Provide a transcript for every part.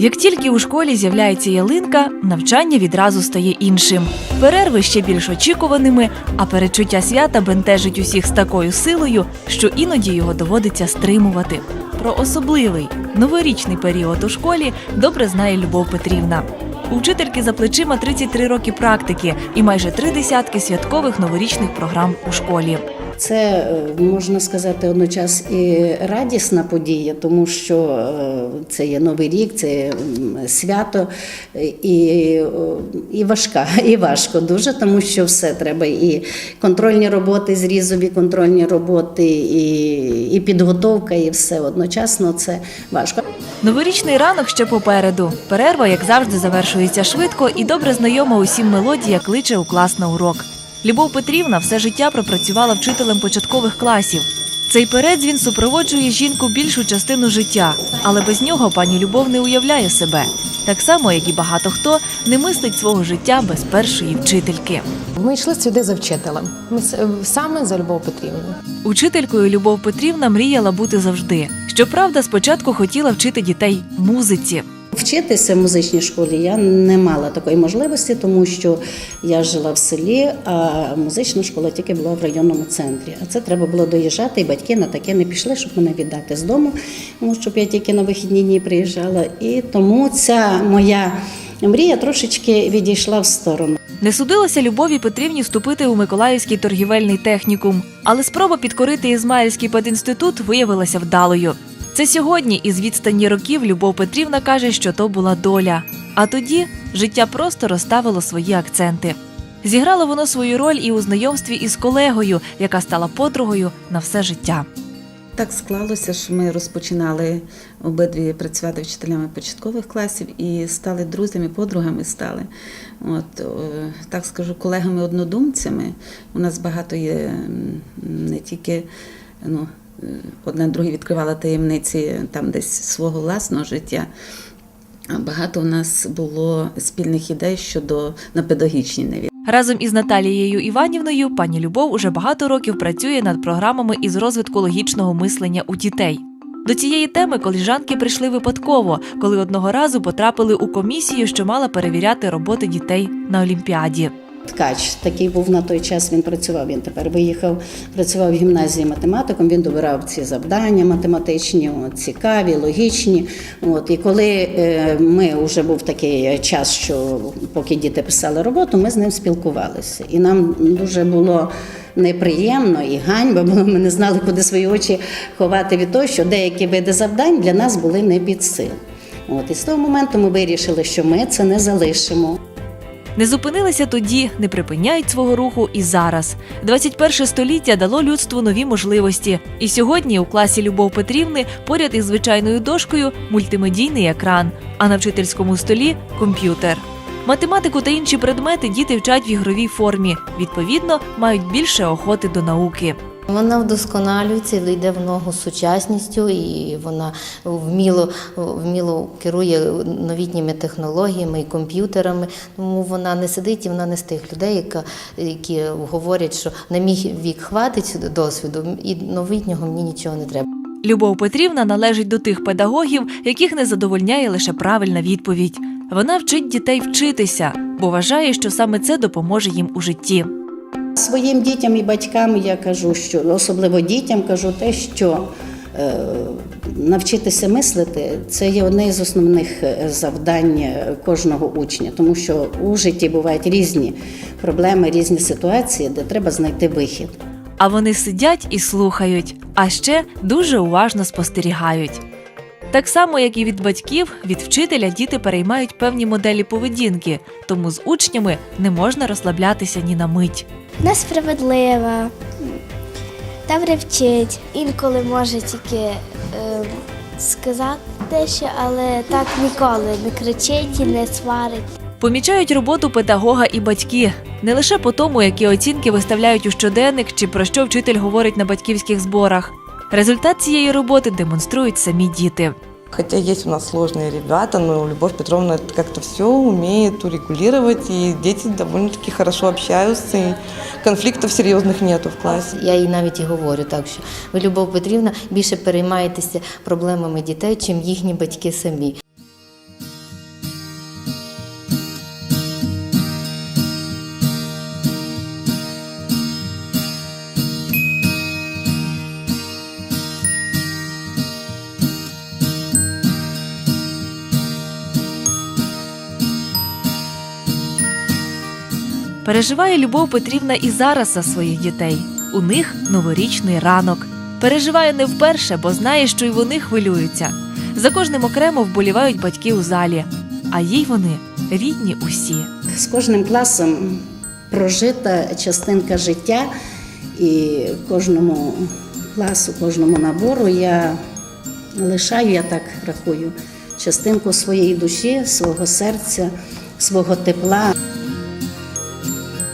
Як тільки у школі з'являється ялинка, навчання відразу стає іншим. Перерви ще більш очікуваними, а передчуття свята бентежить усіх з такою силою, що іноді його доводиться стримувати. Про особливий новорічний період у школі добре знає Любов Петрівна. У вчительки за плечима 33 роки практики і майже три десятки святкових новорічних програм у школі. Це е, можна сказати одночас і радісна подія, тому що е, це є новий рік, це є, свято і, е, і важка, і важко дуже, тому що все треба і контрольні роботи, зрізові контрольні роботи, і, і підготовка, і все одночасно це важко. Новорічний ранок ще попереду. Перерва, як завжди, завершується швидко і добре знайома усім мелодія кличе у клас на урок. Любов Петрівна все життя пропрацювала вчителем початкових класів. Цей передзвін супроводжує жінку більшу частину життя, але без нього пані Любов не уявляє себе. Так само, як і багато хто не мислить свого життя без першої вчительки. Ми йшли сюди за вчителем. Ми саме за Любов Петрівну. Учителькою Любов Петрівна мріяла бути завжди. Щоправда, спочатку хотіла вчити дітей музиці. Вчитися в музичній школі я не мала такої можливості, тому що я жила в селі, а музична школа тільки була в районному центрі. А це треба було доїжджати, і батьки на таке не пішли, щоб мене віддати з дому, тому щоб я тільки на вихідні дні приїжджала. І тому ця моя мрія трошечки відійшла в сторону. Не судилося Любові Петрівні вступити у Миколаївський торгівельний технікум, але спроба підкорити Ізмаїльський пединститут виявилася вдалою. Це сьогодні, із відстані років, Любов Петрівна каже, що то була доля. А тоді життя просто розставило свої акценти. Зіграло воно свою роль і у знайомстві із колегою, яка стала подругою на все життя. Так склалося, що ми розпочинали обидві працювати вчителями початкових класів і стали друзями, подругами стали. От, е, так скажу, колегами-однодумцями. У нас багато є не тільки ну, одна друге відкривала таємниці там десь свого власного життя. Багато у нас було спільних ідей щодо на педагогічній неві. Разом із Наталією Іванівною пані Любов уже багато років працює над програмами із розвитку логічного мислення у дітей. До цієї теми коліжанки прийшли випадково, коли одного разу потрапили у комісію, що мала перевіряти роботи дітей на Олімпіаді. Ткач такий був на той час. Він працював. Він тепер виїхав, працював в гімназії математиком. Він добирав ці завдання математичні, от, цікаві, логічні. От і коли е, ми вже був такий час, що поки діти писали роботу, ми з ним спілкувалися. І нам дуже було. Неприємно і ганьба, бо ми не знали, куди свої очі ховати від того, що деякі види завдань для нас були не під сил. От і з того моменту ми вирішили, що ми це не залишимо. Не зупинилися тоді, не припиняють свого руху і зараз. 21 століття дало людству нові можливості. І сьогодні у класі Любов Петрівни поряд із звичайною дошкою мультимедійний екран, а на вчительському столі комп'ютер. Математику та інші предмети діти вчать в ігровій формі. Відповідно, мають більше охоти до науки. Вона вдосконалюється, йде в ногу з сучасністю, і вона вміло, вміло керує новітніми технологіями і комп'ютерами. Тому вона не сидить і вона не з тих людей, яка, які говорять, що на мій вік хватить досвіду, і новітнього мені нічого не треба. Любов Петрівна належить до тих педагогів, яких не задовольняє лише правильна відповідь. Вона вчить дітей вчитися, бо вважає, що саме це допоможе їм у житті. Своїм дітям і батькам я кажу, що особливо дітям кажу те, що е, навчитися мислити це є одне з основних е, завдань е, кожного учня, тому що у житті бувають різні проблеми, різні ситуації, де треба знайти вихід. А вони сидять і слухають, а ще дуже уважно спостерігають. Так само, як і від батьків, від вчителя діти переймають певні моделі поведінки, тому з учнями не можна розслаблятися ні на мить. несправедлива, добре вчить. Інколи може тільки е, сказати дещо, але так ніколи не кричить і не сварить. Помічають роботу педагога і батьки не лише по тому, які оцінки виставляють у щоденник чи про що вчитель говорить на батьківських зборах. Результат цієї роботи демонструють самі діти. Хотя есть у нас сложные ребята, но Любовь Петровна как-то все умеет урегулировать, и дети довольно-таки хорошо общаются, и конфликтов серьезных нету в классе. Я їй навіть і говорю так, що ви, Любов Петрівна, більше переймаєтеся проблемами дітей, чим їхні батьки самі. Переживає Любов Петрівна і зараз за своїх дітей. У них новорічний ранок. Переживає не вперше, бо знає, що й вони хвилюються. За кожним окремо вболівають батьки у залі, а їй вони рідні усі. З кожним класом прожита частинка життя, і кожному класу, кожному набору я лишаю, я так рахую, частинку своєї душі, свого серця, свого тепла.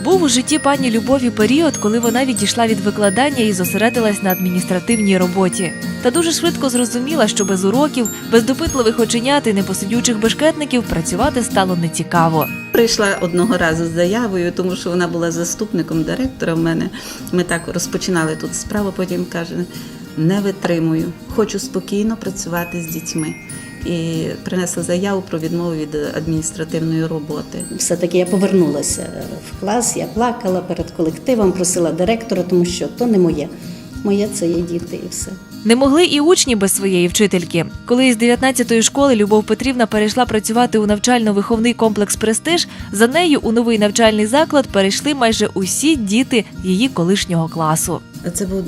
Був у житті пані Любові період, коли вона відійшла від викладання і зосередилась на адміністративній роботі. Та дуже швидко зрозуміла, що без уроків, без допитливих оченят і непосидючих бешкетників працювати стало нецікаво. Прийшла одного разу з заявою, тому що вона була заступником директора в мене. Ми так розпочинали тут справу, потім каже: не витримую, хочу спокійно працювати з дітьми. І принесла заяву про відмову від адміністративної роботи. Все-таки я повернулася в клас, я плакала перед колективом, просила директора, тому що то не моє. Моє це є діти і все. Не могли і учні без своєї вчительки. Коли із 19-ї школи Любов Петрівна перейшла працювати у навчально-виховний комплекс Престиж, за нею у новий навчальний заклад перейшли майже усі діти її колишнього класу. Це був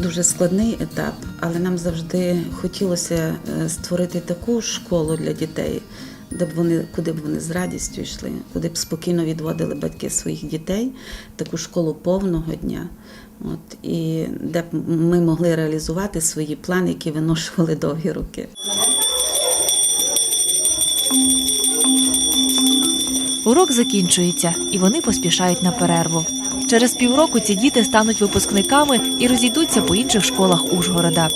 дуже складний етап, але нам завжди хотілося е, створити таку школу для дітей, де б вони, куди б вони з радістю йшли, куди б спокійно відводили батьки своїх дітей, таку школу повного дня. От, і де б ми могли реалізувати свої плани, які виношували довгі роки. Урок закінчується, і вони поспішають на перерву. Через півроку ці діти стануть випускниками і розійдуться по інших школах Ужгорода.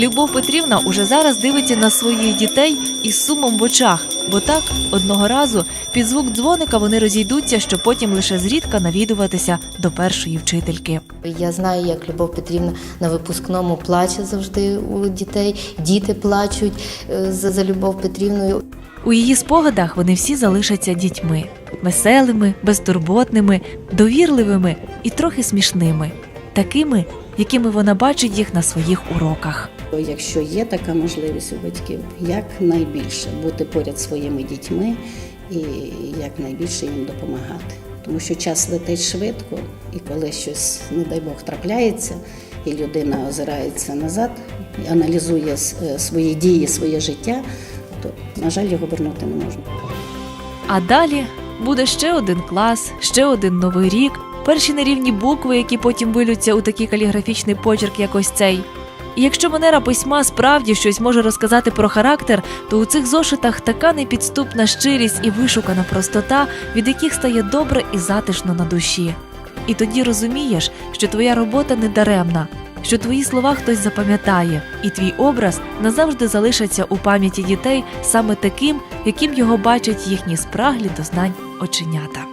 Любов Петрівна уже зараз дивиться на своїх дітей із сумом в очах, бо так одного разу під звук дзвоника вони розійдуться, щоб потім лише зрідка навідуватися до першої вчительки. Я знаю, як Любов Петрівна на випускному плаче завжди у дітей. Діти плачуть е, за, за Любов Петрівною. У її спогадах вони всі залишаться дітьми веселими, безтурботними, довірливими і трохи смішними, такими, якими вона бачить їх на своїх уроках. Якщо є така можливість у батьків, якнайбільше бути поряд своїми дітьми і якнайбільше їм допомагати. Тому що час летить швидко, і коли щось, не дай Бог, трапляється, і людина озирається назад, аналізує е, свої дії, своє життя, то, на жаль, його вернути не можна. А далі буде ще один клас, ще один новий рік, перші нерівні букви, які потім вилються у такий каліграфічний почерк, як ось цей. Якщо манера письма справді щось може розказати про характер, то у цих зошитах така непідступна щирість і вишукана простота, від яких стає добре і затишно на душі. І тоді розумієш, що твоя робота не даремна, що твої слова хтось запам'ятає, і твій образ назавжди залишиться у пам'яті дітей саме таким, яким його бачать їхні спраглі до знань оченята.